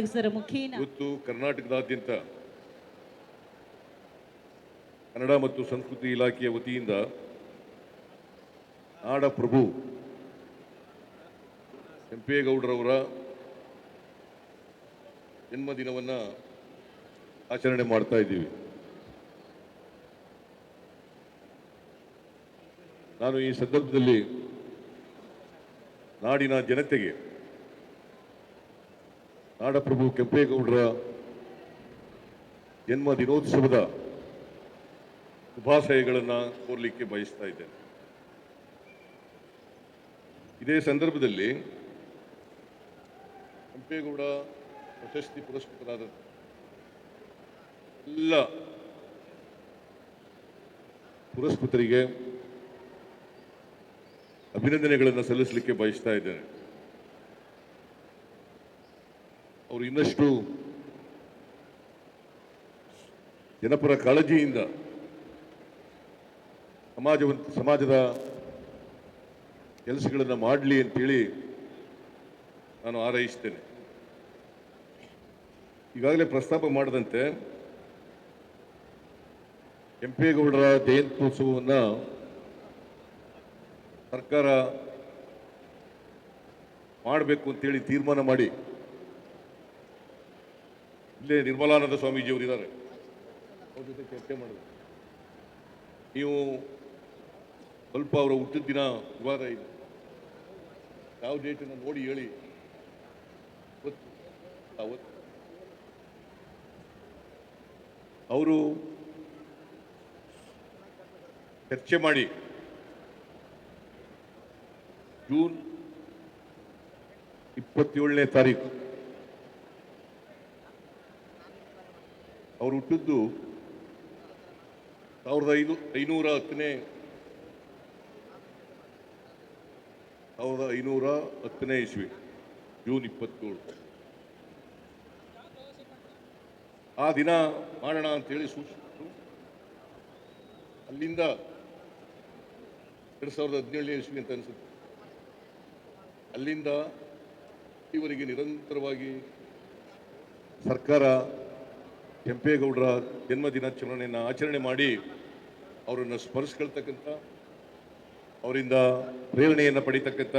ಬೆಳಗಿಸರ ಮುಖೇನ. ಇವತ್ತು ಕರ್ನಾಟಕದಾದ್ಯಂತ ಕನ್ನಡ ಮತ್ತು ಸಂಸ್ಕೃತಿ ಇಲಾಖೆಯ ವತಿಯಿಂದ ನಾಡಪ್ರಭು ಕೆಂಪೇಗೌಡರವರ ಜನ್ಮದಿನವನ್ನು ಆಚರಣೆ ಮಾಡ್ತಾ ಇದ್ದೀವಿ. ನಾನು ಈ ಸಂದರ್ಭದಲ್ಲಿ ನಾಡಿನ ಜನತೆಗೆ ನಾಡಪ್ರಭು ಕೆಂಪೇಗೌಡರ ಜನ್ಮ ದಿನೋತ್ಸವದ ಶುಭಾಶಯಗಳನ್ನು ಕೋರಲಿಕ್ಕೆ ಬಯಸ್ತಾ ಇದ್ದೇನೆ. ಇದೇ ಸಂದರ್ಭದಲ್ಲಿ ಕೆಂಪೇಗೌಡ ಪ್ರಶಸ್ತಿ ಪುರಸ್ಕೃತರಾದ ಎಲ್ಲ ಪುರಸ್ಕೃತರಿಗೆ ಅಭಿನಂದನೆಗಳನ್ನು ಸಲ್ಲಿಸಲಿಕ್ಕೆ ಬಯಸ್ತಾ ಇದ್ದೇನೆ. ಅವರು ಇನ್ನಷ್ಟು ಜನಪರ ಕಾಳಜಿಯಿಂದ ಸಮಾಜ ಸಮಾಜದ ಕೆಲಸಗಳನ್ನು ಮಾಡಲಿ ಅಂತೇಳಿ ನಾನು ಆರೈಸ್ತೇನೆ ಈಗಾಗಲೇ ಪ್ರಸ್ತಾಪ ಮಾಡದಂತೆ ಕೆಂಪೇಗೌಡರ ಜಯಂತ್ಯೋತ್ಸವವನ್ನು ಸರ್ಕಾರ ಮಾಡಬೇಕು ಅಂತೇಳಿ ತೀರ್ಮಾನ ಮಾಡಿ ಇಲ್ಲೇ ನಿರ್ಮಲಾನಂದ ಸ್ವಾಮೀಜಿಯವರು ಇದ್ದಾರೆ ಅವ್ರ ಜೊತೆ ಚರ್ಚೆ ಮಾಡಿದ್ರು. ನೀವು ಸ್ವಲ್ಪ ಅವರ ಹುಟ್ಟಿದ ದಿನ ವಿವಾದ ಇದೆ. ಯಾವ ಡೇಟನ್ನು ನೋಡಿ ಹೇಳಿ. ಗೊತ್ತು. ಅವರು ಚರ್ಚೆ ಮಾಡಿ ಜೂನ್ ಇಪ್ಪತ್ತೇಳನೇ ತಾರೀಕು. ಅವರು ಹುಟ್ಟಿದ್ದು ಸಾವಿರದ ಐದು, ಐನೂರ ಹತ್ತನೇ, ಸಾವಿರದ ಐನೂರ ಹತ್ತನೇ ಇಸ್ವಿ, ಜೂನ್ ಇಪ್ಪತ್ತೇಳು. ಆ ದಿನ ಮಾಡೋಣ ಅಂತೇಳಿ ಸೂಚಿಸಿದ್ರು. ಅಲ್ಲಿಂದ ಎರಡು ಸಾವಿರದ ಹದಿನೇಳನೇ ಇಸ್ವಿ ಅಂತ ಅನಿಸುತ್ತೆ. ಅಲ್ಲಿಂದ ಇವರಿಗೆ ನಿರಂತರವಾಗಿ ಸರ್ಕಾರ ಕೆಂಪೇಗೌಡರ ಜನ್ಮ ದಿನಾಚರಣೆಯನ್ನು ಆಚರಣೆ ಮಾಡಿ ಅವರನ್ನು ಸ್ಮರಿಸ್ಕೊಳ್ತಕ್ಕಂಥ, ಅವರಿಂದ ಪ್ರೇರಣೆಯನ್ನು ಪಡಿತಕ್ಕಂಥ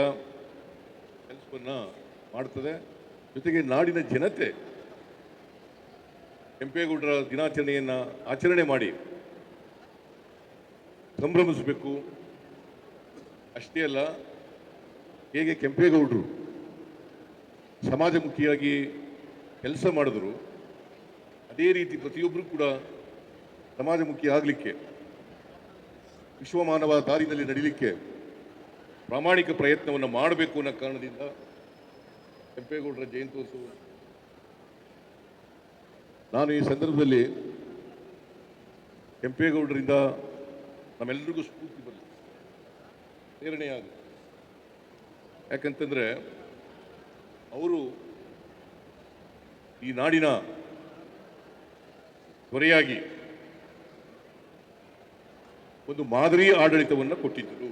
ಕೆಲಸವನ್ನು ಮಾಡ್ತದೆ. ಜೊತೆಗೆ ನಾಡಿನ ಜನತೆ ಕೆಂಪೇಗೌಡರ ದಿನಾಚರಣೆಯನ್ನು ಆಚರಣೆ ಮಾಡಿ ಸಂಭ್ರಮಿಸಬೇಕು. ಅಷ್ಟೇ ಅಲ್ಲ, ಹೇಗೆ ಕೆಂಪೇಗೌಡರು ಸಮಾಜಮುಖಿಯಾಗಿ ಕೆಲಸ ಮಾಡಿದ್ರು ಅದೇ ರೀತಿ ಪ್ರತಿಯೊಬ್ಬರು ಕೂಡ ಸಮಾಜಮುಖಿ ಆಗಲಿಕ್ಕೆ ವಿಶ್ವಮಾನವ ದಾರಿನಲ್ಲಿ ನಡೀಲಿಕ್ಕೆ ಪ್ರಾಮಾಣಿಕ ಪ್ರಯತ್ನವನ್ನು ಮಾಡಬೇಕು ಅನ್ನೋ ಕಾರಣದಿಂದ ಕೆಂಪೇಗೌಡರ ಜಯಂತ್ಯೋತ್ಸವ ನಾನು ಈ ಸಂದರ್ಭದಲ್ಲಿ ಕೆಂಪೇಗೌಡರಿಂದ ನಮ್ಮೆಲ್ಲರಿಗೂ ಸ್ಫೂರ್ತಿ ಬರಲಿ. ಪ್ರೇರಣೆಯಾಗ ಯಾಕಂತಂದರೆ, ಅವರು ಈ ನಾಡಿನ ತ್ವರೆಯಾಗಿ ಒಂದು ಮಾದರಿ ಆಡಳಿತವನ್ನು ಕೊಟ್ಟಿದ್ದರು.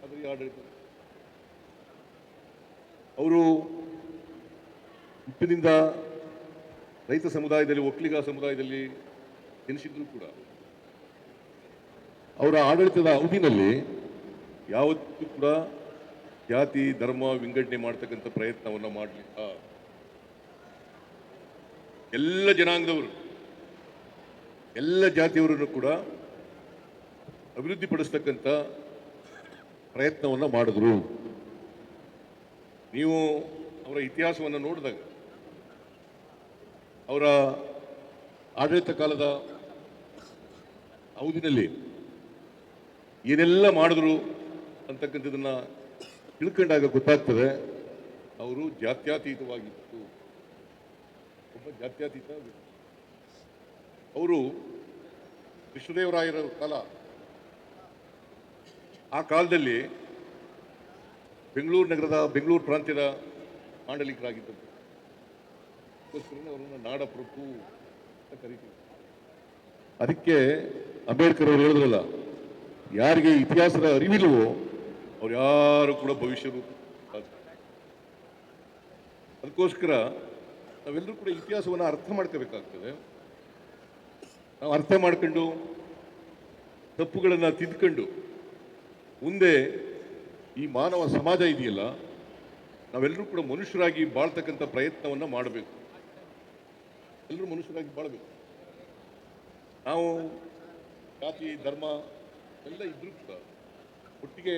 ಮಾದರಿ ಆಡಳಿತ. ಅವರು ಹುಟ್ಟಿನಿಂದ ರೈತ ಸಮುದಾಯದಲ್ಲಿ, ಒಕ್ಕಲಿಗ ಸಮುದಾಯದಲ್ಲಿ ಜನಿಸಿದ್ರು ಕೂಡ ಅವರ ಆಡಳಿತದ ಅವಧಿನಲ್ಲಿ ಯಾವತ್ತೂ ಕೂಡ ಜಾತಿ, ಧರ್ಮ ವಿಂಗಡಣೆ ಮಾಡ್ತಕ್ಕಂಥ ಪ್ರಯತ್ನವನ್ನು ಮಾಡಲಿಲ್ಲ. ಎಲ್ಲ ಜನಾಂಗದವರು, ಎಲ್ಲ ಜಾತಿಯವರನ್ನು ಕೂಡ ಅಭಿವೃದ್ಧಿಪಡಿಸ್ತಕ್ಕಂಥ ಪ್ರಯತ್ನವನ್ನು ಮಾಡಿದ್ರು. ನೀವು ಅವರ ಇತಿಹಾಸವನ್ನು ನೋಡಿದಾಗ, ಅವರ ಆಡಳಿತ ಕಾಲದ ಅವಧಿನಲ್ಲಿ ಏನೆಲ್ಲ ಮಾಡಿದ್ರು ಅಂತಕ್ಕಂಥದ್ದನ್ನು ತಿಳ್ಕೊಂಡಾಗ ಗೊತ್ತಾಗ್ತದೆ, ಅವರು ಜಾತ್ಯತೀತವಾಗಿತ್ತು ಒಬ್ಬ ಜಾತ್ಯತೀತ. ಅವರು ಕೃಷ್ಣದೇವರಾಯರ ಕಾಲ. ಆ ಕಾಲದಲ್ಲಿ ಬೆಂಗಳೂರು ನಗರದ ಬೆಂಗಳೂರು ಪ್ರಾಂತ್ಯದ ಮಾಂಡಲಿಕರಾಗಿದ್ದರು ಅವರನ್ನು ನಾಡಪ್ರಭು ಅಂತ ಕರೀತೀವಿ ಅದಕ್ಕೆ ಅಂಬೇಡ್ಕರ್ ಅವರು ಹೇಳಿದ್ರಲ್ಲ, ಯಾರಿಗೆ ಇತಿಹಾಸದ ಅರಿವಿಲ್ವೋ ಅವ್ರು ಯಾರು ಕೂಡ ಭವಿಷ್ಯರು ಅದಕ್ಕೋಸ್ಕರ ನಾವೆಲ್ಲರೂ ಕೂಡ ಇತಿಹಾಸವನ್ನು ಅರ್ಥ ಮಾಡ್ಕೋಬೇಕಾಗ್ತದೆ. ನಾವು ಅರ್ಥ ಮಾಡ್ಕೊಂಡು ತಪ್ಪುಗಳನ್ನು ತಿದ್ಕೊಂಡು ಮುಂದೆ ಈ ಮಾನವ ಸಮಾಜ ಇದೆಯಲ್ಲ, ನಾವೆಲ್ಲರೂ ಕೂಡ ಮನುಷ್ಯರಾಗಿ ಬಾಳ್ತಕ್ಕಂಥ ಪ್ರಯತ್ನವನ್ನು ಮಾಡಬೇಕು. ಎಲ್ಲರೂ ಮನುಷ್ಯರಾಗಿ ಬಾಳಬೇಕು. ನಾವು ಜಾತಿ, ಧರ್ಮ ಎಲ್ಲ ಇದ್ರೂ ಕೂಡ ಒಟ್ಟಿಗೆ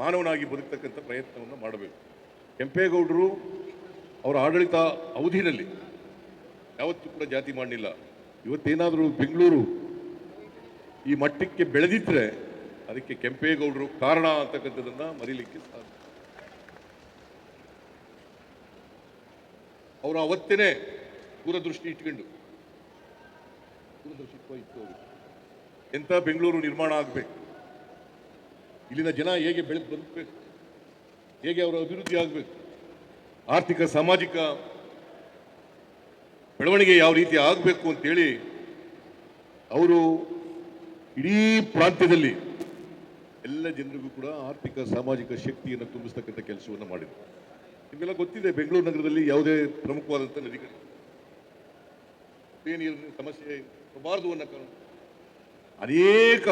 ಮಾನವನಾಗಿ ಬದುಕ್ತಕ್ಕಂಥ ಪ್ರಯತ್ನವನ್ನು ಮಾಡಬೇಕು. ಕೆಂಪೇಗೌಡರು ಅವರ ಆಡಳಿತ ಅವಧಿನಲ್ಲಿ ಯಾವತ್ತೂ ಕೂಡ ಜಾತಿ ಮಾಡಲಿಲ್ಲ ಇವತ್ತೇನಾದರೂ ಬೆಂಗಳೂರು ಈ ಮಟ್ಟಕ್ಕೆ ಬೆಳೆದಿದ್ರೆ ಅದಕ್ಕೆ ಕೆಂಪೇಗೌಡರು ಕಾರಣ ಅಂತಕ್ಕಂಥದ್ದನ್ನ ಮರೀಲಿಕ್ಕೆ ಸಾಧ್ಯ. ಅವರು ಅವತ್ತೇನೆ ದೂರದೃಷ್ಟಿ ಇಟ್ಕೊಂಡು, ದೂರದೃಷ್ಟಿ ಇತ್ತು ಅವರು ಎಂಥ ಬೆಂಗಳೂರು ನಿರ್ಮಾಣ ಆಗಬೇಕು? ಇಲ್ಲಿನ ಜನ ಹೇಗೆ ಬೆಳೆದು ಬದುಕಬೇಕು? ಹೇಗೆ ಅವರ ಅಭಿವೃದ್ಧಿ ಆಗಬೇಕು? ಆರ್ಥಿಕ, ಸಾಮಾಜಿಕ ಬೆಳವಣಿಗೆ ಯಾವ ರೀತಿ ಆಗಬೇಕು ಅಂತೇಳಿ ಅವರು ಇಡೀ ಪ್ರಾಂತ್ಯದಲ್ಲಿ ಎಲ್ಲ ಜನರಿಗೂ ಕೂಡ ಆರ್ಥಿಕ, ಸಾಮಾಜಿಕ ಶಕ್ತಿಯನ್ನು ತುಂಬಿಸ್ತಕ್ಕಂಥ ಕೆಲಸವನ್ನು ಮಾಡಿದರು. ನಿಮಗೆಲ್ಲ ಗೊತ್ತಿದೆ, ಬೆಂಗಳೂರು ನಗರದಲ್ಲಿ ಯಾವುದೇ ಪ್ರಮುಖವಾದಂಥ ನದಿಗಳು ನೀರಿನ ಸಮಸ್ಯೆ ಬರಬಾರದು ಅನ್ನೋ ಕಾರಣ ಅನೇಕ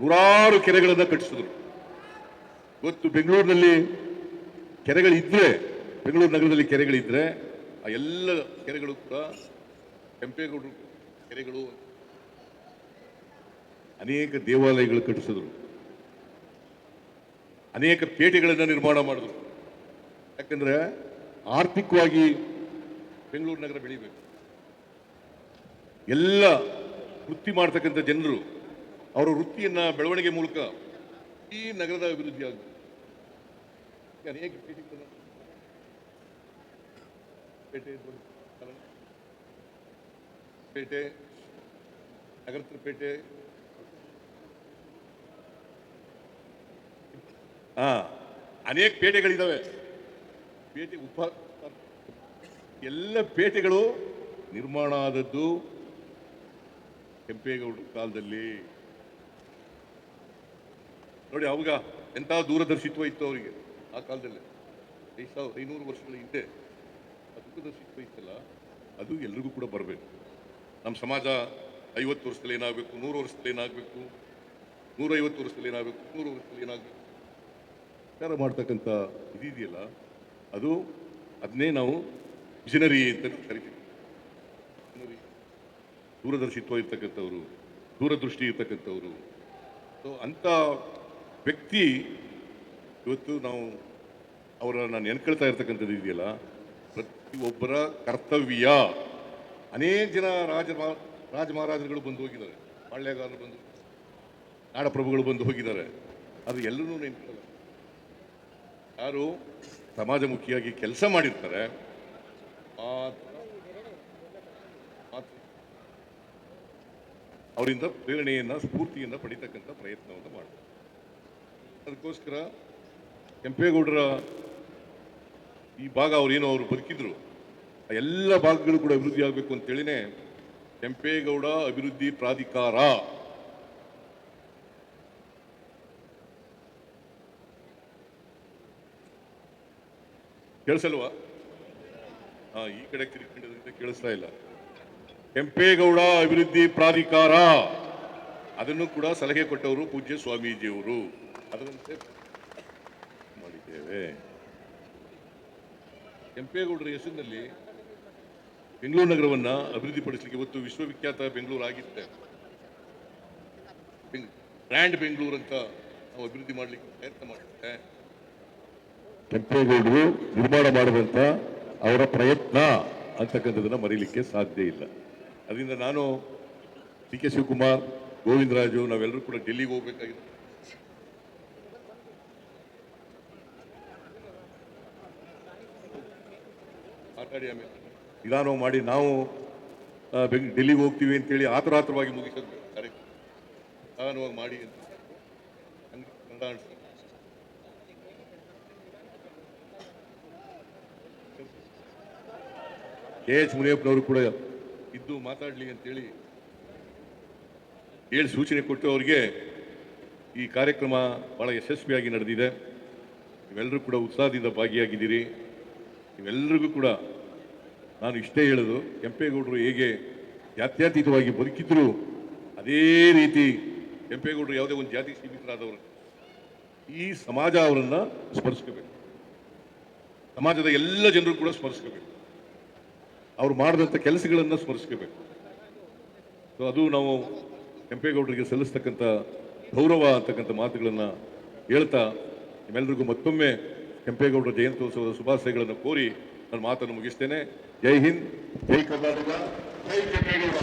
ನೂರಾರು ಕೆರೆಗಳನ್ನು ಕಟ್ಟಿಸಿದ್ರು. ಇವತ್ತು ಬೆಂಗಳೂರಿನಲ್ಲಿ ಕೆರೆಗಳಿದ್ರೆ ಬೆಂಗಳೂರು ನಗರದಲ್ಲಿ ಕೆರೆಗಳಿದ್ರೆ, ಆ ಎಲ್ಲ ಕೆರೆಗಳು ಕೂಡ ಕೆಂಪೇಗೌಡರು ಕೆರೆಗಳು ಅನೇಕ ದೇವಾಲಯಗಳು ಕಟ್ಟಿಸಿದ್ರು. ಅನೇಕ ಪೇಟೆಗಳನ್ನು ನಿರ್ಮಾಣ ಮಾಡಿದ್ರು. ಯಾಕಂದ್ರೆ ಆರ್ಥಿಕವಾಗಿ ಬೆಂಗಳೂರು ನಗರ ಬೆಳಿಬೇಕು. ಎಲ್ಲ ವೃತ್ತಿ ಮಾಡ್ತಕ್ಕಂಥ ಜನರು ಅವರ ವೃತ್ತಿಯನ್ನ ಬೆಳವಣಿಗೆ ಮೂಲಕ ಈ ನಗರದ ಅಭಿವೃದ್ಧಿ ಆಗಬೇಕು ಅನೇಕ ಪೇಟೆಗಳನ್ನು ಪೇಟೆ ಪೇಟೆ ನಗರದ ಪೇಟೆ. ಹಾ, ಅನೇಕ ಪೇಟೆಗಳಿದಾವೆ. ಪೇಟೆ ಉಪ, ಎಲ್ಲ ಪೇಟೆಗಳು ನಿರ್ಮಾಣ ಆದದ್ದು ಕೆಂಪೇಗೌಡ ಕಾಲದಲ್ಲಿ. ನೋಡಿ, ಅವಾಗ ಎಂಥ ದೂರದರ್ಶಿತ್ವ ಇತ್ತು ಅವರಿಗೆ ಆ ಕಾಲದಲ್ಲಿ. ಐದು ಸಾವಿರ ಐನೂರು ವರ್ಷಗಳ ಹಿಂದೆ. ದೂರದರ್ಶಿತ್ವ ಇತ್ತಲ್ಲ ಅದು ಎಲ್ರಿಗೂ ಕೂಡ ಬರಬೇಕು. ನಮ್ಮ ಸಮಾಜ ಐವತ್ತು ವರ್ಷದಲ್ಲಿ ಏನಾಗಬೇಕು, ನೂರು ವರ್ಷದಲ್ಲಿ ಏನಾಗಬೇಕು, ನೂರೈವತ್ತು ವರ್ಷದಲ್ಲಿ ಏನಾಗಬೇಕು, ನೂರು ವರ್ಷದಲ್ಲಿ ಏನಾಗಬೇಕು. ವಿಚಾರ ಮಾಡ್ತಕ್ಕಂಥ ಇದಿದೆಯಲ್ಲ ಅದು ಅದನ್ನೇ ನಾವು ವಿಷನರಿ ಅಂತ ಕರಿತೀವಿ. ದೂರದರ್ಶಿತ್ವ ಇರ್ತಕ್ಕಂಥವ್ರು, ದೂರದೃಷ್ಟಿ ಇರ್ತಕ್ಕಂಥವ್ರು. ಸೊ ಅಂಥ ವ್ಯಕ್ತಿ ಇವತ್ತು ನಾವು ಅವರನ್ನು ನೆನ್ಕೊಳ್ತಾ ಇರ್ತಕ್ಕಂಥದ್ದು ಇದೆಯಲ್ಲ ಪ್ರತಿಯೊಬ್ಬರ ಕರ್ತವ್ಯ. ಅನೇಕ ಜನ ರಾಜ ರಾಜ ಮಹಾರಾಜರುಗಳು ಬಂದು ಹೋಗಿದ್ದಾರೆ. ಪಾಳ್ಯಗಾರರು ಬಂದು, ನಾಡಪ್ರಭುಗಳು ಬಂದು ಹೋಗಿದ್ದಾರೆ. ಅದು ಎಲ್ಲರೂ ನೆನಪಿಲ್ಲ ಯಾರು ಸಮಾಜಮುಖಿಯಾಗಿ ಕೆಲಸ ಮಾಡಿರ್ತಾರೆ ಅವರಿಂದ ಪ್ರೇರಣೆಯನ್ನ, ಸ್ಫೂರ್ತಿಯನ್ನ ಪಡಿತಕ್ಕಂಥ ಪ್ರಯತ್ನವನ್ನು ಮಾಡ್ತಾರೆ. ಅದಕ್ಕೋಸ್ಕರ ಕೆಂಪೇಗೌಡರ ಈ ಭಾಗ ಅವ್ರೇನೋ ಅವರು ಬದುಕಿದ್ರು. ಆ ಎಲ್ಲ ಭಾಗಗಳು ಕೂಡ ಅಭಿವೃದ್ಧಿ ಆಗಬೇಕು ಅಂತೇಳಿನೇ ಕೆಂಪೇಗೌಡ ಅಭಿವೃದ್ಧಿ ಪ್ರಾಧಿಕಾರ. ಕೇಳಿಸಲ್ವಾ? ಹಾ, ಈ ಕಡೆ ತಿರ್ಕೊಂಡಿದ್ರಿಂದ ಕೇಳಿಸ್ತಾ ಇಲ್ಲ. ಕೆಂಪೇಗೌಡ ಅಭಿವೃದ್ಧಿ ಪ್ರಾಧಿಕಾರ. ಅದನ್ನು ಕೂಡ ಸಲಹೆ ಕೊಟ್ಟವರು ಪೂಜ್ಯ ಸ್ವಾಮೀಜಿಯವರು. ಅದರಂತೆ ಮಾಡಿದ್ದೇವೆ. ಕೆಂಪೇಗೌಡರ ಹೆಸರಿನಲ್ಲಿ ಬೆಂಗಳೂರು ನಗರವನ್ನು ಅಭಿವೃದ್ಧಿಪಡಿಸಲಿಕ್ಕೆ ಇವತ್ತು ವಿಶ್ವವಿಖ್ಯಾತ ಬೆಂಗಳೂರು ಆಗಿತ್ತೆ ಬ್ರ್ಯಾಂಡ್ ಬೆಂಗಳೂರು ಅಂತ ನಾವು ಅಭಿವೃದ್ಧಿ ಮಾಡಲಿಕ್ಕೆ ಪ್ರಯತ್ನ ಮಾಡುತ್ತೆ. ಕೆಂಪೇಗೌಡರು ನಿರ್ಮಾಣ ಮಾಡುವಂಥ ಅವರ ಪ್ರಯತ್ನ ಅಂತಕ್ಕಂಥದ್ದನ್ನು ಮರೀಲಿಕ್ಕೆ ಸಾಧ್ಯ ಇಲ್ಲ. ಅದರಿಂದ ನಾನು ಡಿ ಕೆ ಶಿವಕುಮಾರ್, ಗೋವಿಂದರಾಜು, ನಾವೆಲ್ಲರೂ ಕೂಡ ಡೆಲ್ಲಿಗೆ ಹೋಗ್ಬೇಕಾಗಿದೆ ನಿಧಾನವಾಗಿ ಮಾಡಿ ನಾವು ಡೆಲ್ಲಿಗೆ ಹೋಗ್ತೀವಿ ಅಂತೇಳಿ ಆತುರಾತುರವಾಗಿ ಮುಗಿಸೋದು ಕಾರ್ಯಕ್ರಮ. ನಿಧಾನವಾಗಿ ಮಾಡಿ ಅಂತ. ಕೆ ಎಚ್ ಮುನಿಯಪ್ಪನವರು ಕೂಡ ಇದ್ದು ಮಾತಾಡಲಿ ಅಂತೇಳಿ ಹೇಳಿ ಸೂಚನೆ ಕೊಟ್ಟು ಅವರಿಗೆ ಈ ಕಾರ್ಯಕ್ರಮ ಬಹಳ ಯಶಸ್ವಿಯಾಗಿ ನಡೆದಿದೆ. ನೀವೆಲ್ಲರೂ ಕೂಡ ಉತ್ಸಾಹದಿಂದ ಭಾಗಿಯಾಗಿದ್ದೀರಿ. ಇವೆಲ್ಲರಿಗೂ ಕೂಡ ನಾನು ಇಷ್ಟೇ ಹೇಳೋದು, ಕೆಂಪೇಗೌಡರು ಹೇಗೆ ಜಾತ್ಯತೀತವಾಗಿ ಬದುಕಿದ್ರು, ಅದೇ ರೀತಿ ಕೆಂಪೇಗೌಡರು ಯಾವುದೇ ಒಂದು ಜಾತಿ ಸೀಮಿತರಾದವರು, ಈ ಸಮಾಜ ಅವರನ್ನ ಸ್ಮರಿಸ್ಕೋಬೇಕು ಸಮಾಜದ ಎಲ್ಲ ಜನರು ಕೂಡ ಸ್ಮರಿಸ್ಕೋಬೇಕು ಅವ್ರು ಮಾಡಿದಂಥ ಕೆಲಸಗಳನ್ನು ಸ್ಮರಿಸ್ಕೋಬೇಕು ಸೊ ಅದು ನಾವು ಕೆಂಪೇಗೌಡರಿಗೆ ಸಲ್ಲಿಸ್ತಕ್ಕಂಥ ಗೌರವ ಅಂತಕ್ಕಂಥ ಮಾತುಗಳನ್ನು ಹೇಳ್ತಾ ನಿಮ್ಮೆಲ್ಲರಿಗೂ ಮತ್ತೊಮ್ಮೆ ಕೆಂಪೇಗೌಡರ ಜಯಂತ್ಯೋತ್ಸವದ ಶುಭಾಶಯಗಳನ್ನು ಕೋರಿ ನನ್ನ ಮಾತನ್ನು ಮುಗಿಸ್ತೇನೆ. ಜೈ ಹಿಂದ್ ಜೈ ಕರ್ನಾಟಕ ಜೈ ಕೆಂಪೇಗೌಡ